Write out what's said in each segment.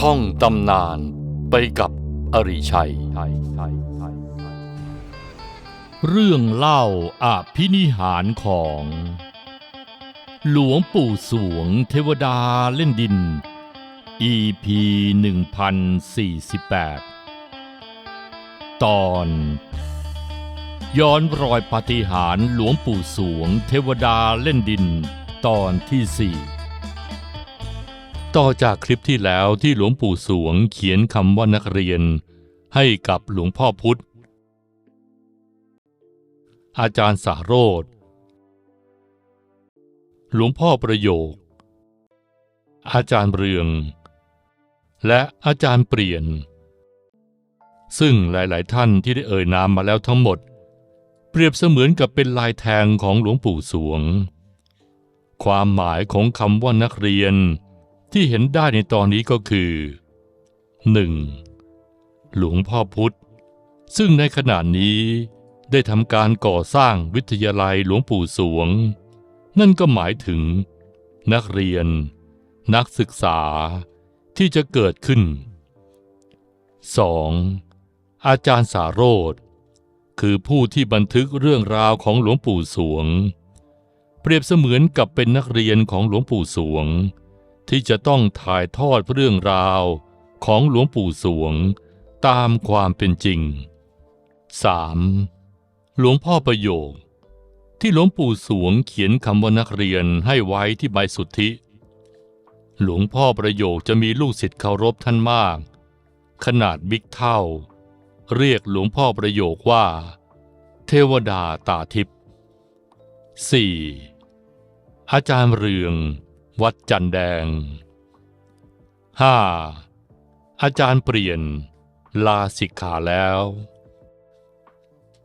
ท่องตำนานไปกับอริชัย เรื่องเล่าอภินิหารของ หลวงปู่สวงเทวดาเล่นดิน EP 1048 ตอน ย้อนรอยปฏิหารหลวงปู่สวงเทวดาเล่นดินตอนที่สี่ ต่อจากคลิปที่แล้วที่หลวงปู่สวงเขียนคำว่านักเรียน ให้กับหลวงพ่อพุธ อาจารย์สาโรธหลวงพ่อประโยค อาจารย์เรือง และอาจารย์เปลี่ยน ซึ่งหลาย ๆ ท่านที่ได้เอ่ยนามมาแล้วทั้งหมด เปรียบเสมือนกับเป็นลายแทงของหลวงปู่สวง ความหมายของคำว่านักเรียน ที่เห็นได้ในตอนนี้ก็คือ 1. หลวงพ่อพุธซึ่งในขณะนี้ได้ทำการก่อสร้างวิทยาลัยหลวงปู่สวง นั่นก็หมายถึง นักเรียน นักศึกษาที่จะเกิดขึ้น 2. อาจารย์สาโรธคือผู้ที่บันทึกเรื่องราวของหลวงปู่สวง เปรียบเสมือนกับเป็นนักเรียนของหลวงปู่สวง ที่จะต้องถ่ายทอดเรื่องราวของหลวงปู่สวงตามความเป็นจริง 3. หลวงพ่อประโยค ที่หลวงปู่สวงเขียนคำว่านักเรียนให้ไว้ที่ใบสุทธิ หลวงพ่อประโยคจะมีลูกศิษย์เคารพท่านมาก ขนาดบิ๊กเท่า เรียกหลวงพ่อประโยคว่า เทวดาตาทิพย์ 4. อาจารย์เรือง วัดจันแดง 5. อาจารย์เปลี่ยน ลาสิกขาแล้ว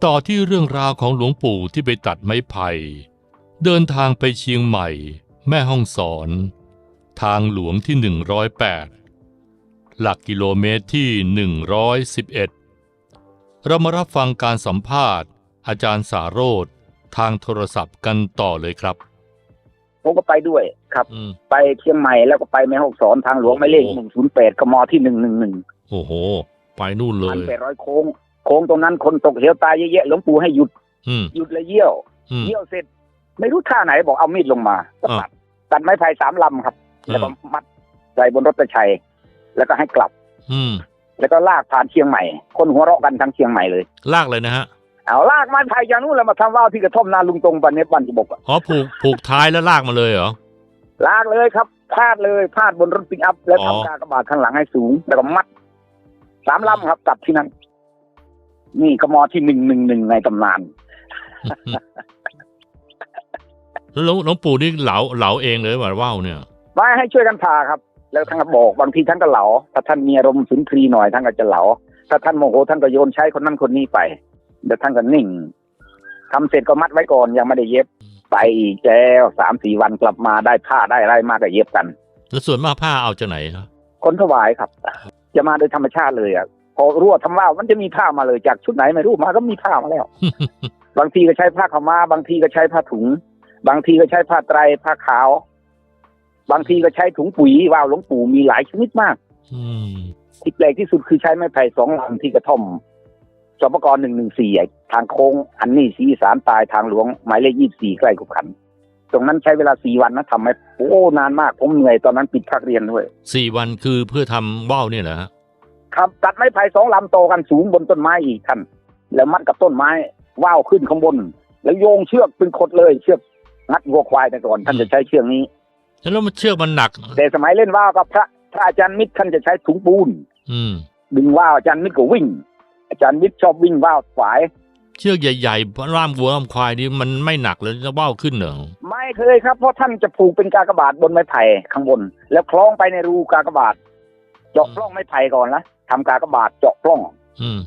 ต่อที่เรื่องราวของหลวงปู่ที่ไปตัดไม้ไผ่เดินทางไปเชียงใหม่ แม่ห้องสอน ทางหลวงที่ 108 หลักกิโลเมตรที่ 111 เรามารับฟังการสัมภาษณ์ อาจารย์สาโรธทางโทรศัพท์กันต่อเลยครับ ผมก็ไปด้วยครับอืมไปเชียงใหม่แล้วก็ไปแม่ฮ่องสอนทางหลวงหมายเลขโอ้หนึ่งศูนย์แปดกมที่หนึ่งหนึ่งหนึ่งโอ้โห ไปนู่นเลพันยแปดร้อยโค้ง โค้งตรงนั้นคนตกเหวตายเยอะแยะหลวงปู่ให้หยุดอืมหยุดเลยเยี่ยวอืมเยี่ยวเสร็จ ไม่รู้ท่าไหนบอกเอามีดลงมาก็อ่าตัดตัดไม้ไผ่สามลำครับอืมแล้วก็มัดใส่บนรถตะชัย แล้วก็ให้กลับ อืมแล้วก็ลากผ่านเชียงใหม่ คนหัวเราะกันทั้งเชียงใหม่เลย ลากเลยนะฮะ เอาลากไม้ไผ่จากนู้นแล้วมาทำว่าวที่กระท่อมนาลุงตรงปันเนปันที่บกอะอ๋อผูกผูกท้ายแล้วลากมาเลยเหรอ ลากเลยครับพาดเลยพาดบนรถปิกอัพแล้วอ๋อ ทำกากบาทข้างหลังให้สูง แล้วก็มัดสามลำครับตัดที่นั่นนี่กมอที่หนึ่งหนึ่งหนึ่งในตำนาน แล้วหลวงหลวงปู่นี่เหลาเหลาเองเลยว่าว่าวเนี่ยไม่ให้ช่วยกันพาครับ แล้วท่านก็บอกบางทีท่านก็เหลาถ้าท่านมีอารมณ์สุนทรีย์หน่อยท่านก็จะเหลาถ้าท่านโมโหท่านก็โยนใช้คนนั้นคนนี้ไป เดี๋ยวท่านก็นิ่งทำเสร็จก็มัดไว้ก่อนยังไม่ได้เย็บ ไปอีกแล้วสามสี่วันกลับมาได้ผ้าได้อะไรมากก็เย็บกัน แล้วส่วนมากผ้าเอาจากไหนครับคนถวายครับ จะมาโดยธรรมชาติเลยอะพอรั่วทำว่าวมันจะมีผ้ามาเลยจากชุดไหนไม่รู้มาก็มีผ้ามาแล้ว บางทีก็ใช้ผ้าขาวม้าบางทีก็ใช้ผ้าถุง บางทีก็ใช้ผ้าไตรผ้าขาว บางทีก็ใช้ถุงปุ๋ยว่าวหลวงปู่มีหลายชนิดมากอืมที่แปลกที่สุดคือใช้ไม้ไผ่สองลำที่กระท่อม สปกรหนึ่งหนึ่งสี่ทางโค้งอันนี้สีอีสารตายทางหลวงหมายเลขยี่สี่ใกล้กุขัน ตรงนั้นใช้เวลาสี่วันนะทำไหมโอ้ นานมาก ผมเหนื่อยตอนนั้นปิดภาคเรียนด้วยสี่วันคือเพื่อทำว่าวเนี่ยเหรอฮะครับตัดไม้ไผ่สองลำโตกันสูงบนต้นไม้อีกท่านแล้วมัดกับต้นไม้ว่าวขึ้นข้างบน แล้วโยงเชือกเป็นขดเลยเชือกงัดวัวควายแต่ก่อนท่านจะใช้เชือกนี้แล้วมันเชือกมันหนัก แต่สมัยเล่นว่าวกับพระพระอาจารย์มิตรท่านจะใช้ถุงปูน อืมดึงว่าวอาจารย์มิตรก็วิ่ง อาจารย์มิตรชอบวิ่งว่าวฝาย เชือกใหญ่ๆร่ามวัวร่ามควายนี่มันไม่หนักเลยจะว่าวขึ้นเหรอไม่เคยครับเพราะท่านจะผูกเป็นกากบาทบนไม้ไผ่ข้างบน แล้วคล้องไปในรูกากบาท เจาะปล้องไม้ไผ่ก่อนนะทำกากบาทเจาะปล้อง อืม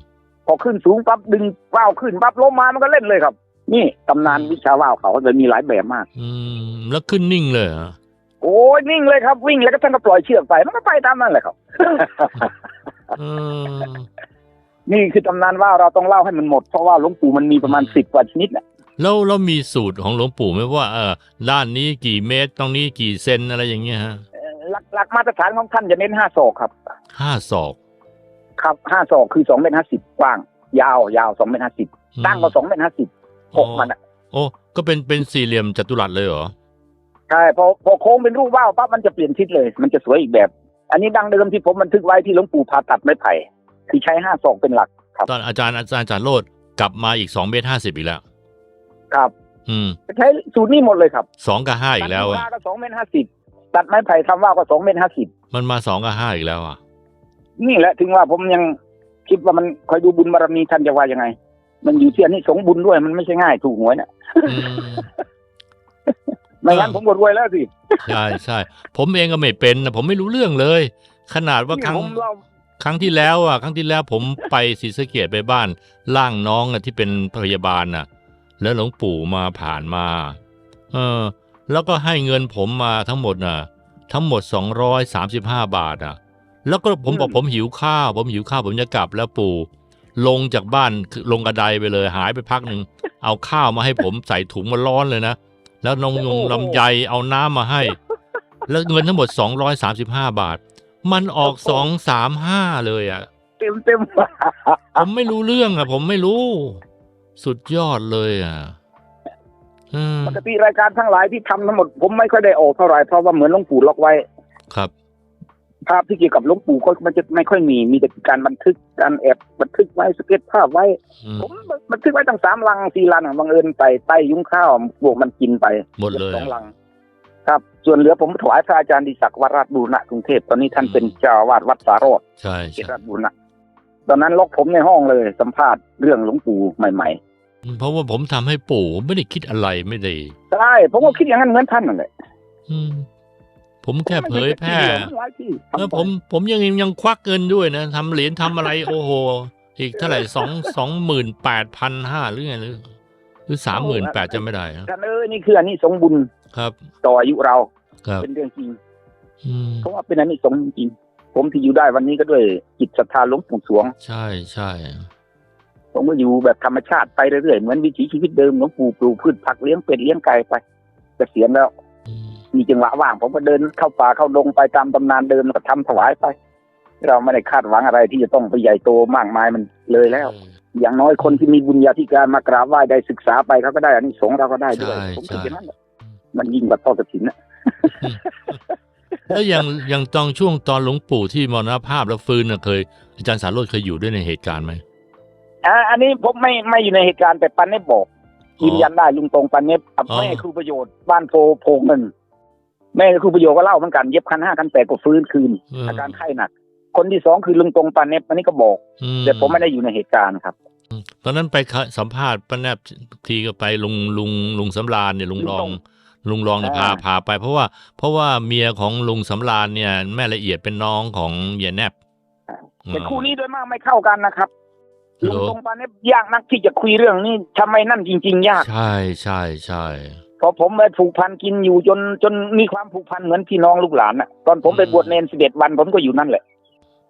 พอขึ้นสูงปั๊บดึงว่าวขึ้นปั๊บล้มมามันก็เล่นเลยครับ นี่ตำนานวิชาว่าวเขาจะมีหลายแบบมาก อืมแล้วขึ้นนิ่งเลยเหรอโอ้ยนิ่งเลยครับ วิ่งแล้วก็ท่านก็ปล่อยเชือกไปมันก็ไปตามนั้นแหละครับเออ นี่คือตำนานว่าวเราต้องเล่าให้มันหมด เพราะว่าหลวงปู่มันมีประมาณสิบกว่าชนิดน่ะแล้วแล้วมีสูตรของหลวงปู่ไหมว่าเออด้านนี้กี่เมตรตรงนี้กี่เซนอะไรอย่างเงี้ยฮะหลักหลักมาตรฐานของท่านจะเน้นห้าศอกครับห้าศอก ครับห้าศอกคือสองเมตรห้าสิบกว้าง ยาวยาวสองเมตรห้าสิบตั้งก็สองเมตรห้าสิบหกมันอะโอ้ก็เป็นเป็นสี่เหลี่ยมจัตุรัสเลยเหรอใช่พอพอโค้งเป็นรูปว่าวปั๊บมันจะเปลี่ยนทิศเลย มันจะสวยอีกแบบ อันนี้ดังเดิมที่ผมบันทึกไว้ที่หลวงปู่ผ่าตัดไม้ไผ่ คือใช้ห้าศอกเป็นหลักครับ ตอนอาจารย์อาจารย์อาจารย์โรดกลับมาอีกสองเมตรห้าสิบอีกแล้ว ครับ อืมใช้สูตรนี้หมดเลยครับสองกับห้าอีกแล้วตัดอะว่าก็สองเมตรห้าสิบตัดไม้ไผ่ทำว่าวก็สองเมตรห้าสิบมันมาสองกับห้าอีกแล้วอะ นี่แหละถึงว่าผมยังคิดว่ามันคอยดูบุญบารมีท่านจะว่ายังไง มันอยู่ที่อันนี้สงส์บุญด้วยมันไม่ใช่ง่ายถูกหวยเนี่ยอืม ไม่งั้นผมก็รวยแล้วสิใช่ใช่ผมเองก็ไม่เป็นนะผมไม่รู้เรื่องเลย ขนาดว่าครั้งผมเล่า ครั้งที่แล้วอะ ครั้งที่แล้วผมไปศรีสะเกดไปบ้านล่างน้องอะที่เป็นพยาบาลน่ะ แล้วหลวงปู่มาผ่านมา เออ แล้วก็ให้เงินผมมาทั้งหมดน่ะ ทั้งหมดสองร้อยสามสิบห้าบาทอะ แล้วก็ผมบอกผมหิวข้าวผมหิวข้าวผมจะกลับแล้วปู่ ลงจากบ้านคือลงกระไดไปเลยหายไปพักหนึ่งเอาข้าวมาให้ผมใส่ถุงมาร้อนเลยนะแล้วนงยงลำไยเอาน้ำมาให้ แล้วเงินทั้งหมดสองร้อยสามสิบห้าบาท มันออกสองสามห้าเลยอะ เต็มเต็มผมไม่รู้เรื่องอะ ผมไม่รู้ สุดยอดเลยอะอืมปกติรายการทั้งหลายที่ทำทั้งหมด ผมไม่ค่อยได้ออกเท่าไหร่เพราะว่าเหมือนหลวงปู่ล็อกไว้ ครับ ภาพที่เกี่ยวกับหลวงปู่ก็มันจะไม่ค่อยมี มีแต่การบันทึกการแอบบันทึกไว้สเก็ตภาพไว้อืมผมบันทึกไว้ตั้งสามลังสี่ลังอะบังเอิญไปใต้ยุ้งข้าวพวกมันกินไปหมดเลยสองลัง ครับ ส่วนเหลือผมถวายพระอาจารย์ดิศักดิ์วัดราชบูรณะกรุงเทพตอนนี้ท่านเป็นเจ้าอาวาสวัดสารอดใช่เขตใช่ราชบูรณะตอนนั้นล็อกผมในห้องเลยสัมภาษณ์เรื่องหลวงปู่ใหม่เพราะว่าผมทำให้ปู่ไม่ได้คิดอะไรไม่ได้ๆใช่ผมก็คิดอย่างนั้นเหมือนท่านนั่นแหละอืมผมแค่เผยแพร่หลายที่เออผมผมยังยังควักเงินด้วยนะทำเหรียญทำอะไรโอ้โห อีกเท่าไหร่สองสองหมื่นแปดพันห้าหรือไงหรือหรือสามหมื่นแปดจะไม่ได้นะท่านเอ้ยนี่คืออันนี้สงส์บุญ ครับ ต่ออายุเราครับเป็นเรื่องจริงอืมเพราะว่าเป็นอันนี้สงส์จริงๆผมที่อยู่ได้วันนี้ก็ด้วยจิตศรัทธาหลวงปู่สวง ใช่ใช่ผมก็อยู่แบบธรรมชาติไปเรื่อยๆเหมือนวิถีชีวิตเดิมหลวงปู่ปลูกพืชผักเลี้ยงเป็ดเลี้ยงไก่ไปเกษียณแล้วอืมมีจังหวะว่างผมก็เดินเข้าป่าเข้าดงไปตามตำนานเดิมแล้วก็ทำถวายไป เราไม่ได้คาดหวังอะไรที่จะต้องไปใหญ่โตมากมายมันเลยแล้ว อย่างน้อยคนที่มีบุญญาธิการมากราบไหว้ได้ศึกษาไปเขาก็ได้อันนี้สงส์เราก็ได้ด้วยใช่ผมคิดใช่อย่างนั้นแหละ มันยิ่งกว่าทอดกระถินนะแล้วอย่างอย่างตอนช่วงตอนหลวงปู่ที่มรณภาพแล้วฟื้นน่ะเคย อาจารย์สารโรจน์เคยอยู่ด้วยในเหตุการณ์ไหมอ่าอันนี้ผมไม่ไม่อยู่ในเหตุการณ์แต่ปันเนบบอกอ๋อยืนยันได้ลุงตรงปันเนบกับอ๋อแม่ครูประโยชน์บ้านโพโพงเงินแม่ครูประโยชน์ก็เล่าเหมือนกันเย็บคันห้าคันแปดก็ฟื้นคืนเอออาการไข้หนัก คนที่สองคือลุงตรงปันเนบอันนี้ก็บอกอืแต่ผมไม่ได้อยู่ในเหตุการณ์ครับตอนนั้นไปสัมภาษณ์ป้าแนบทีก็ไปลุงลุงลุงสำราญเนี่ยลุงรอง ลุงรองเนี่ยพาอ่าพาไป เพราะว่าเพราะว่าเมียของลุงสำราญเนี่ย แม่ละเอียดเป็นน้องของเยายแนบแต่คู่นี้โดยมากไม่เข้ากันนะครับเหรอลุงตรงปันเนบยากนักที่จะคุยเรื่องนี้ทำไมนั่นจริง ๆ ยาก ใช่ใช่ใช่เพราะผมไปผูกพันกินอยู่จนจนมีความผูกพันเหมือนพี่น้องลูกหลานน่ะ ตอนผมไปบวชเนนสิบเอ็ดวันผมก็อยู่นั่นแหละ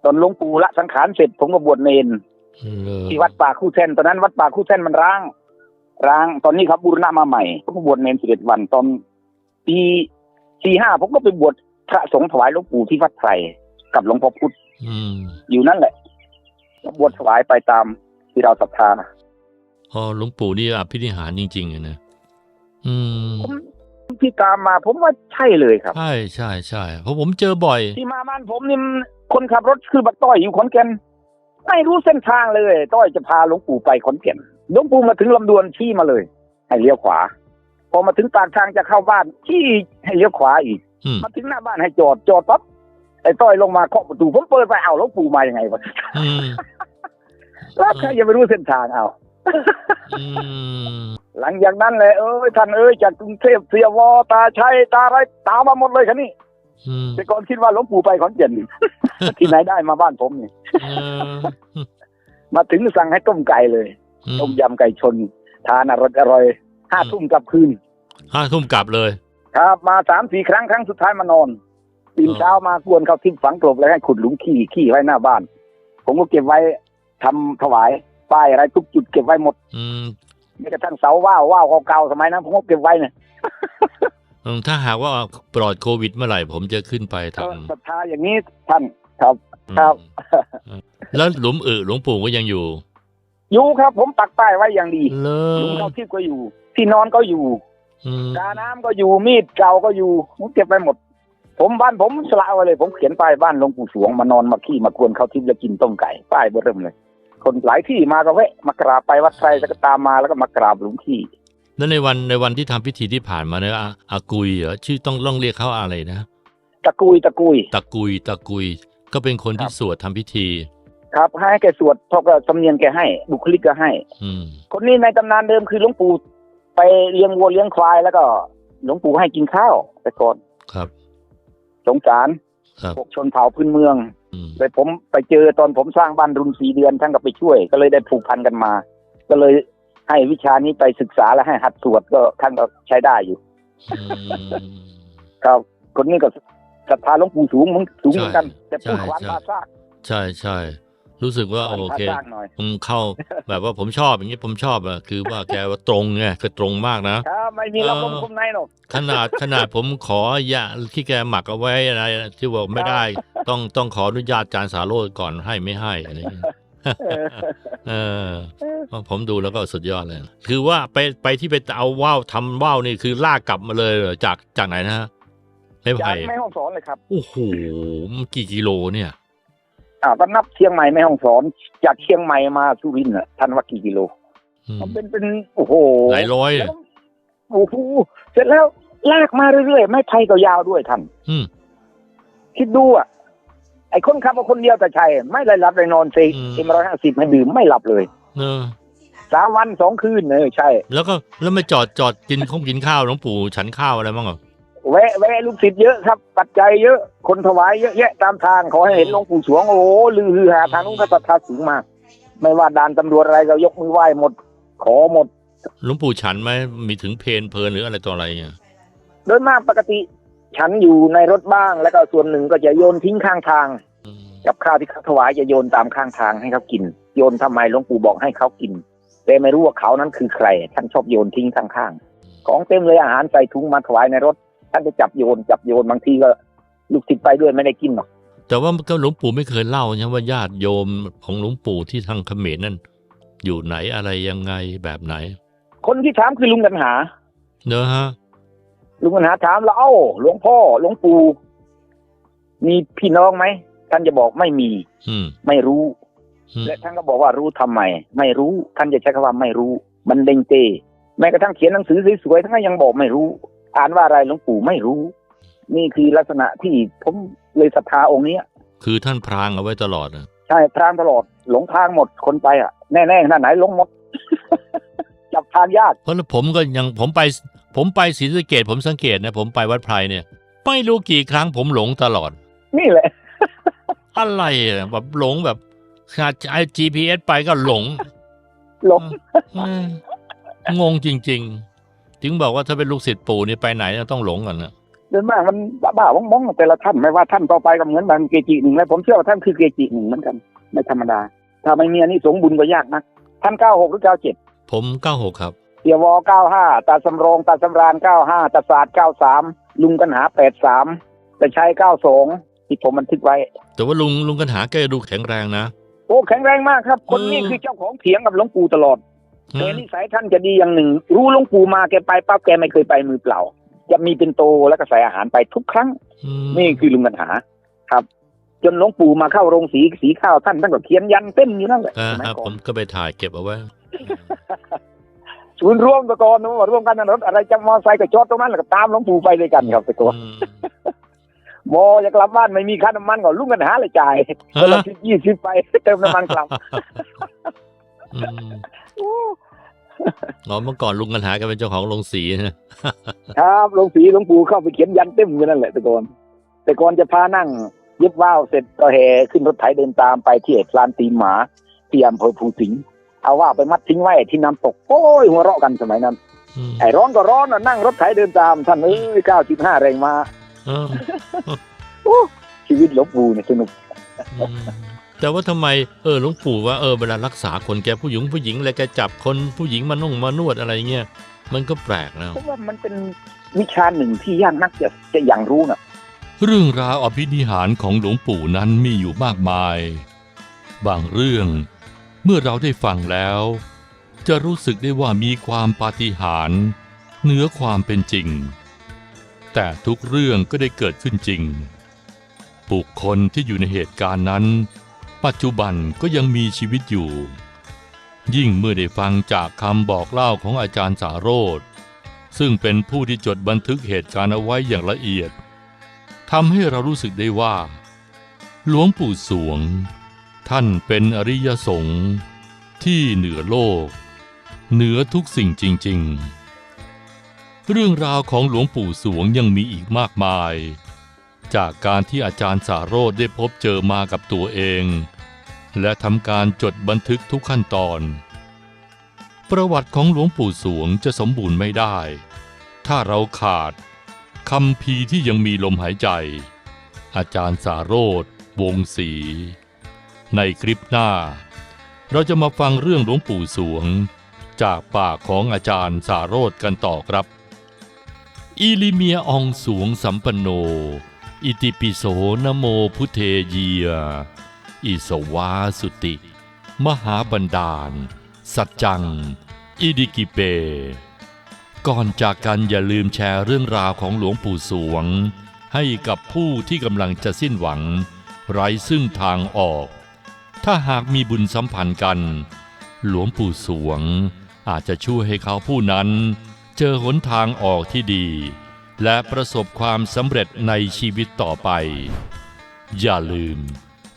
ตอนหลวงปู่ละสังขารเสร็จผมก็บวชเนนเลอที่วัดป่าคู่เส้นตอนนั้นวัดป่าคู่เส้นมันร้าง ร้าง ตอนนี้เขาบูรณะมาใหม่ผมก็บวชเนนสิบเอ็ดวันตอน ปีสี่ห้าผมก็ไปบวชพระสงฆ์ถวายหลวงปู่ที่วัดไพรกับหลวงพ่อพุธอืมอยู่นั่นแหละก็บวชถวายไปตามที่เราศรัทธาอ๋อหลวงปู่นี่อภินิหารจริงๆอะนะอืมผมที่ตามมาผมว่าใช่เลยครับ ใช่ใช่ใช่เพราะผมเจอบ่อย ที่มาบ้านผมนี่มันคนขับรถคือบักต้อยอยู่ขอนแก่นไม่รู้เส้นทางเลย ต้อยจะพาหลวงปู่ไปขอนแก่นหลวงปู่มาถึงลำดวนชี้มาเลย ให้เลี้ยวขวา พอมาถึงปากทางจะเข้าบ้านชี้ให้เลี้ยวขวาอีกอืมมาถึงหน้าบ้านให้จอดจอดปั๊บไอ้ต้อยลงมาเคาะประตูผมเปิดไปเอาหลวงปู่มายังไงวะอืมแล้วใครจะไปรู้เส้นทางเอาอืมหลังจากนั้นเลยเอ้ยท่านเอ้ยจากกรุงเทพเสียวอตาชัยตาอะไรตามมาหมดเลยคันนี้อืมแต่ก่อนคิดว่าหลวงปู่ไปขอนแก่นที่ไหนได้มาบ้านผมนี่เออมาถึงสั่งให้ต้มไก่เลยอืมต้มยำไก่ชน ทานอร่อยอร่อยห้าอืมทุ่มกลับคืน ห้าทุ่มกลับเลย ครับมาสามสี่ครั้งครั้งสุดท้ายมานอนตื่นอ๋อเช้ามากวนเขาทิ้งฝังกลบแล้วให้ขุดหลุมขี้ขี้ไว้หน้าบ้าน ผมก็เก็บไว้ทำถวายป้ายอะไรทุกจุดเก็บไว้หมด อืมแม้กระทั่งเสาว่าวว่าวเก่าๆสมัยนั้นผมก็เก็บไว้เนี่ยอืมถ้าหากว่าปลอดโควิดเมื่อไหร่ ผมจะขึ้นไปทก็ศรัทธาอย่างนี้ท่านครับำครับอืมแล้วหลุมอึหลวงปู่ก็ยังอยู่ อยู่ครับ ผมปักป้ายไว้อย่างดีเลหลุมยเข้าทิพย์ก็อยู่ ที่นอนก็อยู่อืม กาน้ำก็อยู่มีดเก่าก็อยู่ผมเก็บไปหมด ผมบ้านผมสละไว้เลย ผมเขียนป้ายบ้านหลวงปู่สวงมานอนมาขี้มากวนเข้าทิพย์แล้วกินต้มไก่ป้ายเบอร์เริ่มเลย คนหลายที่มาก็แวะมากราบไปวัดไทรแล้วก็ตามมาแล้วก็มากราบหลวงพี่แล้วในวันในวันที่ทำพิธีที่ผ่านมาเนี่ยอาอากุยเหรอชื่อต้องต้องเรียกเขาอะไรนะตะกุยตะกุยตะกุยตะกุย ก็เป็นคนที่ครับสวดทำพิธี ครับให้แกสวดพ่อก็สำเนียงแกให้บุคลิกก็ให้ อืมคนนี้ในตำนานเดิมคือหลวงปู่ ไปเลี้ยงวัวเลี้ยงควายแล้วก็หลวงปู่ให้กินข้าวแต่ก่อนครับ สงสารครับพวกชนเผ่าพื้นเมืองอืมแต่ผมไปเจอตอนผมสร้างบ้านรุนสีเดือนท่านก็ไปช่วย ก็เลยได้ผูกพันกันมา ก็เลยให้วิชานี้ไปศึกษาและให้หัดสวดก็ท่านก็ใช้ได้อยู่อืมครับคนนี้ก็ศรัทธาหลวงปู่สูงเหมึงสูงเหมือนกัน แต่พูดใช่ขวานใช่พาซากใช่ใช่ รู้สึกว่าขวานโอพาเคซากหน่อยผมเข้าแบบว่าผมชอบอย่างนี้ผมชอบอะคือว่าแกว่าตรงไงคือตรงมากนะครับไม่มีเราเออคมคมในหรอกขนาดขนาดผมขอยาที่แกหมักเอาไว้อะไรที่บอกไม่ได้ ต้องต้องขออนุญาตอาจารย์สาโรจน์ก่อนให้ไม่ให้อะไรอย่างเงี้ยเออเออผมดูแล้วก็สุดยอดเลย คือว่าไปไปที่ไปเอาว่าวทำว่าวนี่คือลากกลับมาเลยเหรอจากจากไหนนะฮะไม่จากไผ่แม่ห้องสอนเลยครับโอ้โหมันกี่กิโลเนี่ย อ่าก็นับเชียงใหม่แม่ห้องสอน จากเชียงใหม่มาสุรินทร์น่ะท่านว่ากี่กิโลอืมมันเป็นเป็นโอ้โหหลายร้อยแล้อะวโอ้โหเสร็จแล้วลากมาเรื่อยๆ ไม่ไผ่ก็ยาวด้วยท่านอืมคิดดูอะไอ้คนขับมาคนเดียวแต่ใช่ไม่ได้รับได้นอนเซอืมเอ็มร้อยห้าสิบให้ดื่มไม่หลับเลยเออสามวันสองคืนเออใช่ แล้วก็แล้วไม่จอดจอดกินข้องกินข้าวหลวงปู่ฉันข้าวอะไรบ้างเหรอ แวะแวะลูกศิษย์เยอะครับ ปัจจัยเยอะคนถวายเยอะแยะตามทางขอให้เห็นหลวงปู่สวงโอ้โหลือฮือหาทางนู้นก็ศรัทธาสูงมากไม่ว่าด่านตำรวจอะไรก็ยกมือไหว้หมด ขอหมดหลวงปู่ฉันไหมมีถึงเพนเพลินหรืออะไรต่ออะไรเนี่ยโดยมากปกติ ฉันอยู่ในรถบ้าง แล้วก็ส่วนหนึ่งก็จะโยนทิ้งข้างทางอืมกับข้าวที่เขาถวายจะโยนตามข้างทางให้เขากิน โยนทำไมหลวงปู่บอกให้เขากิน แต่ไม่รู้ว่าเขานั้นคือใครท่านชอบโยนทิ้งข้างๆของเต็มเลยอาหารใส่ถุงมาถวายในรถ ท่านจะจับโยนจับโยนบางทีก็ลูกศิษย์ไปด้วยไม่ได้กินหรอกแต่ว่าก็หลวงปู่ไม่เคยเล่าใช่ไหมว่าญาติโยมของหลวงปู่ที่ทางเขมรนั่นอยู่ไหนอะไรยังไงแบบไหน คนที่ถามคือลุงกันหาเนอะฮะลุงกันหาถามแล้วเอ้าหลวงพ่อหลวงปู่มีพี่น้องไหมท่านจะบอกไม่มี อืม ไม่รู้อืมและท่านก็บอกว่ารู้ทำไม ไม่รู้ท่านจะใช้คำว่าไม่รู้ มันเด้งเตแม้กระทั่งเขียนหนังสือสวยๆท่านก็ยังบอกไม่รู้ อ่านว่าอะไรหลวงปู่ไม่รู้ นี่คือลักษณะที่ผมเลยศรัทธาองค์เนี้ย คือท่านพรางเอาไว้ตลอดนะใช่พรางตลอดหลงทางหมดคนไปอะแน่ๆขนาดไหนหลงหมดจับทางยากเพราะแล้วผมก็ยังผมไป ผมไปศรีสะเกดผมสังเกตนะ ผมไปวัดไพรเนี่ย ไม่รู้กี่ครั้งผมหลงตลอด นี่แหละ อะไรอะแบบหลงแบบขนาดไอ GPS ไปก็หลง หลงเอองงจริง ๆ ถึงบอกว่าถ้าเป็นลูกศิษย์ปู่นี่ไปไหนต้องหลงกันนะเดินมากมันบ้าๆมองๆแต่ละท่านไม่ว่าท่านต่อไปก็เหมือนบางเกจิหนึ่งแล้วผมเชื่อว่าท่านคือเกจิหนึ่งเหมือนกันไม่ธรรมดา ถ้าไม่มีอันนี้สงส์บุญก็ยากนักท่านเก้าหกหรือเก้าเจ็ดผมเก้าหกครับเสียวอเก้าห้าตาสำโรงตาสำรานเก้าห้าตาศาสตร์เก้าสามลุงกันหาแปดสามแต่ชัยเก้าสองที่ผมบันทึกไว้ แต่ว่าลุงลุงกันหาแกดูแข็งแรงนะ โอ้แข็งแรงมากครับ คนนี้อืมคือเจ้าของเถียงกับหลวงปู่ตลอดอื แต่มนิสัยท่านจะดีอย่างหนึ่ง รู้หลวงปู่มาแกไปปั๊บแกไม่เคยไปมือเปล่า จะมีเป็นโตแล้วก็ใส่อาหารไปทุกครั้งอืมนี่คือลุงกันหาครับ จนหลวงปู่มาเข้าโรงสีสีข้าวท่านท่านก็เขียนยันเต็มอยู่นั่นแหละอ่าสมัยฮะก่ผอนมก็ไปถ่ายเก็บเอาไว้ศูนย์รวมตะกอนนะว่าร่วมกันนะรถอะไรจะมอไซค์ก็จอดตรงนั้นแล้วก็ตามหลวงปู่ไปด้วยกันครับตะกอนอืมมอจะกลับบ้านไม่มีค่าน้ำมันก็ลุงกันหาเลยจ่ายฮะคนละสิบยี่สิบไปเติมน้ำมันกลับ อืมอ๋อเมื่อก่อนลุงกันหาแกเป็นเจ้าของโรงสีนะครับหลวงศรีหลวงปู่เข้าไปเขียนยันเต็มอยู่นั่นแหละแต่ก่อน แต่ก่อนจะพานั่งเย็บว่าวเสร็จก็แห่ขึ้นรถไถเดินตามไปที่พลานตีนหมาที่อำเภอภูสิงห์เอาว่าวไปมัดทิ้งไว้ที่น้ำตกโอ้ยหัวเราะกันสมัยนั้นอืมไอ้ร้อนก็ร้อนน่ะนั่งรถไถเดินตาม ท่านเอ้ยเก้าสิบห้าแรงมาเออโอ้ชีวิตหลวงปู่เนี่ยสนุกอืม แต่ว่าทำไมเออหลวงปู่ว่าเออเวลารักษาคนแกผู้หญิงผู้หญิงอะไรแกจับคนผู้หญิงมานุ่งมานวดอะไรเงี้ยมันก็แปลกแล้วเพราะว่ามันเป็นวิชาหนึ่งที่ยากนักจะจะอย่างรู้นะเรื่องราวอภินิหารของหลวงปู่นั้นมีอยู่มากมาย บางเรื่องเมื่อเราได้ฟังแล้ว จะรู้สึกได้ว่ามีความปาฏิหาริย์เหนือความเป็นจริง แต่ทุกเรื่องก็ได้เกิดขึ้นจริง บุคคลที่อยู่ในเหตุการณ์นั้น ปัจจุบันก็ยังมีชีวิตอยู่ ยิ่งเมื่อได้ฟังจากคำบอกเล่าของอาจารย์สาโรธซึ่งเป็นผู้ที่จดบันทึกเหตุการณ์เอาไว้อย่างละเอียดทำให้เรารู้สึกได้ว่า หลวงปู่สวง ท่านเป็นอริยสงฆ์ที่เหนือโลก เหนือทุกสิ่งจริง ๆ เรื่องราวของหลวงปู่สวงยังมีอีกมากมาย จากการที่อาจารย์สาโรธได้พบเจอมากับตัวเอง และทำการจดบันทึกทุกขั้นตอน ประวัติของหลวงปู่สวงจะสมบูรณ์ไม่ได้ ถ้าเราขาดคำพีที่ยังมีลมหายใจ อาจารย์สาโรธวงศรีในคลิปหน้า เราจะมาฟังเรื่องหลวงปู่สวง จากปากของอาจารย์สาโรธกันต่อครับอิลิเมียองสวงสัมปันโน อิติปิโสนโมพุทเทเยีย อิสวาสุติ มหาบันดาล สัจจัง อิดิกิเป ก่อนจากกันอย่าลืมแชร์เรื่องราวของหลวงปู่สวง ให้กับผู้ที่กำลังจะสิ้นหวัง ไร้ซึ่งทางออก ถ้าหากมีบุญสัมพันธ์กัน หลวงปู่สวง อาจจะช่วยให้เขาผู้นั้น เจอหนทางออกที่ดี และประสบความสำเร็จในชีวิตต่อไป อย่าลืม